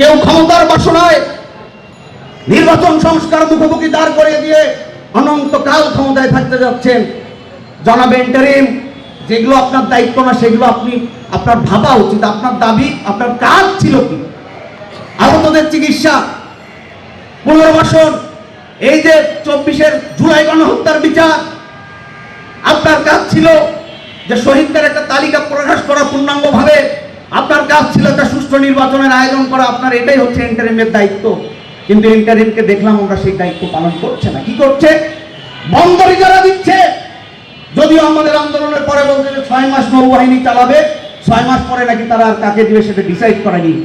কেউ ক্ষমতার বাসনায় নির্বাচন সংস্কার মুখোমুখি দাঁড় করে দিয়ে অনন্তকাল ক্ষমতায় থাকতে যাচ্ছেন। জনাব এন্টারিম যেগুলো আপনার দায়িত্ব না, সেগুলো আপনি, আপনার ভাবা উচিত। আপনার দাবি, আপনার কাজ ছিল কি? আহতদের চিকিৎসা, পুনর্বাসন, এই যে চব্বিশের জুলাই গণহত্যার বিচার, আপনার কাজ ছিল যে শহীদদের একটা তালিকা প্রকাশ করা পূর্ণাঙ্গভাবে। আপনার কাজ ছিল একটা সুষ্ঠু নির্বাচনের আয়োজন করা আপনার এটাই হচ্ছে ইন্টারিমের দায়িত্ব। কিন্তু ইন্টারিমকে দেখলাম আমরা সেই দায়িত্ব পালন করছে না। কি করছে? বন্দর যারা দিচ্ছে। যদিও আমাদের আন্দোলনের পরে বলছে যে ছয় মাস নৌবাহিনী চালাবে ছয় মাস পরে নাকি তারা আর কাকে দিবে সেটা ডিসাইড করেনি।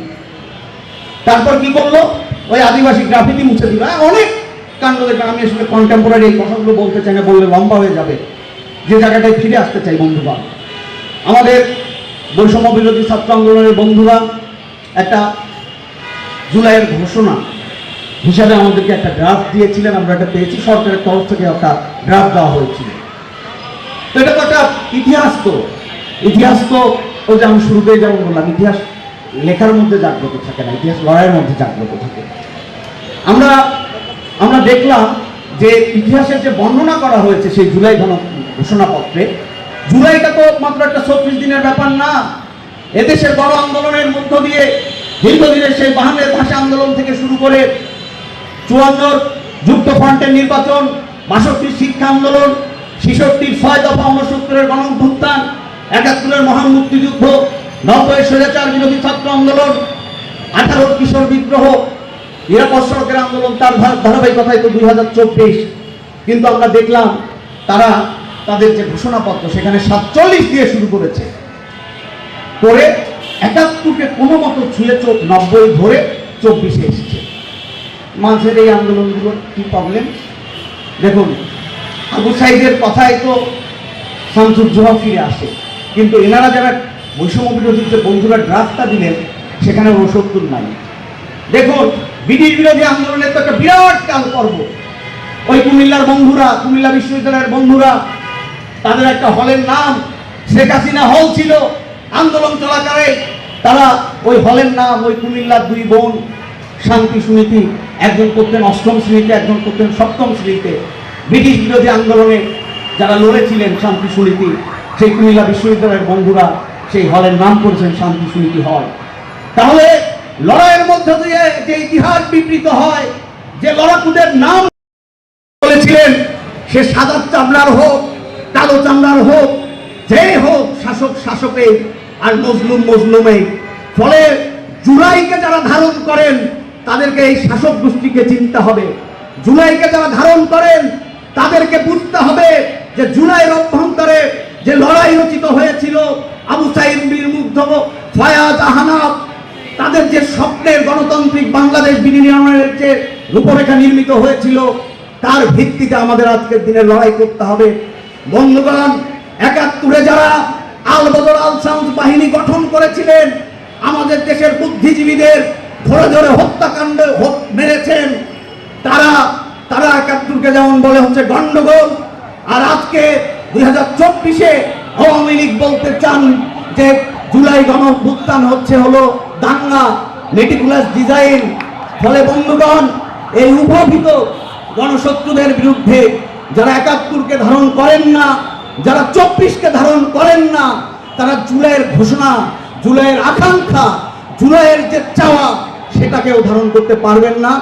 তারপর কি করল? ওই আদিবাসী গ্রাফিতি মুছে দিল। হ্যাঁ, অনেক কাণ্ড দেখলাম। আমি আসলে কন্টেম্পোরারি এই কথাগুলো বলতে চাই না বললে লম্বা হয়ে যাবে। যে জায়গাটায় ফিরে আসতে চাই বন্ধুরা আমাদের বৈষম্য বিরোধী ছাত্র আন্দোলনের বন্ধুরা, একটা জুলাইয়ের ঘোষণা হিসাবে আমাদেরকে একটা ড্রাফট দিয়েছিলেন, আমরা এটা পেয়েছি, সরকারের তরফ থেকে একটা ড্রাফট দেওয়া হয়েছিল। তো এটা তো একটা ইতিহাস তো। ইতিহাস তো ওই যে আমি শুরুতেই যেমন বললাম, ইতিহাস লেখার মধ্যে জাগ্রত থাকে না, ইতিহাস লড়াইয়ের মধ্যে জাগ্রত থাকে। আমরা আমরা দেখলাম যে ইতিহাসের যে বর্ণনা করা হয়েছে সেই জুলাই ঘন ঘোষণাপত্রে জুলাইটা তো মাত্র একটা ছত্রিশ দিনের ব্যাপার না। এদেশের বড় আন্দোলনের মধ্য দিয়ে দীর্ঘদিনের সেই বাহানের ভাষা আন্দোলন থেকে শুরু করে চুয়ান্নর যুক্ত ফ্রন্টের নির্বাচন, বাষট্টির শিক্ষা আন্দোলন, ছেষট্টির ছয় দফা উনসত্তরের গণঅভ্যুত্থান, একাত্তরের মহান মুক্তিযুদ্ধ নব্বই স্বৈরাচার বিরোধী ছাত্র আন্দোলন, আঠারোর কিশোর বিদ্রোহ, নিরাপদ সড়কের আন্দোলন, তার ধারা- ধারাবাহিকতায় তো দুই হাজার চব্বিশ। কিন্তু আমরা দেখলাম তারা তাদের যে ঘোষণাপত্র, সেখানে সাতচল্লিশ দিয়ে শুরু করেছে। করে একাত্তরকে কোনো মতো ছুঁয়ে চোখ নব্বই ধরে চব্বিশে এসেছে। মানুষের এই আন্দোলনগুলোর কি প্রবলেম দেখুন, আবু সাইদের কথাই তো শামসুজ্জোহা ফিরে আসে। কিন্তু এনারা যারা বৈষম্য বিরোধী যে বন্ধুরা ড্রাফটটা দিলেন, সেখানে ঊনসত্তর নাই। দেখুন, ব্রিটিশ বিরোধী আন্দোলনের তো একটা বিরাট কাল পর্ব ওই কুমিল্লার বন্ধুরা, কুমিল্লা বিশ্ববিদ্যালয়ের বন্ধুরা তাদের একটা হলের নাম শেখ হাসিনা হল ছিল, আন্দোলন চলাকালে তারা ওই হলের নাম, ওই কুমিল্লার দুই বোন শান্তি সমিতি একজন করতেন অষ্টম শ্রেণীতে, একজন করতেন সপ্তম শ্রেণীতে। ব্রিটিশ বিরোধী আন্দোলনে যারা লড়েছিলেন শান্তি সমিতি সেই কুমিল্লা বিশ্ববিদ্যালয়ের বন্ধুরা সেই হলের নাম করেছেন শান্তি সমিতি হল। তাহলে লড়াইয়ের মধ্য দিয়ে যে ইতিহাস বিবৃত হয়, যে লড়াকুদের নাম বলেছিলেন, সে সাদা চামড়ার হোক কালো চামড়ার হোক, যেই হোক, শাসক শাসকে আর মজলুম মজলুমে। ফলে জুলাইকে যারা ধারণ করেন, তাদেরকে এই শাসক গোষ্ঠীকে চিনতে হবে। জুলাইকে যারা ধারণ করেন, তাদেরকে বুঝতে হবে যে জুলাইয়ের অভ্যন্তরে যে লড়াই রচিত হয়েছিল, আবু সাইদ মুগ্ধ, ফয়াজ আহানাব, তাদের যে স্বপ্নের গণতান্ত্রিক বাংলাদেশ বিনির্মাণের যে রূপরেখা নির্মিত হয়েছিল, তার ভিত্তিতে আমাদের আজকের দিনে লড়াই করতে হবে। বন্ধুগণ, একাত্তরে যারা আল বদর, আল সাউন্ড বাহিনী গঠন করেছিলেন, আমাদের দেশের বুদ্ধিজীবীদের ধরে ধরে হত্যাকাণ্ড হত- মেরেছেন। তারা তারা একাত্তরকে যেমন বলে হচ্ছে গণ্ডগোল, আর আজকে দুই হাজার চব্বিশে আওয়ামী লীগ বলতে চান যে জুলাই গণভুত্থান হচ্ছে হলো দাঙ্গা মেটিকুলাস ডিজাইন ফলে বন্ধুগণ, এই উপভূত গণশত্রুদের বিরুদ্ধে যারা একাত্তরকে ধারণ করেন না, যারা চব্বিশকে ধারণ করেন না, তারা জুলাইয়ের ঘোষণা, জুলাইয়ের আকাঙ্ক্ষা, জুলাইয়ের যে চাওয়া, সেটাকেও ধারণ করতে পারবেন না।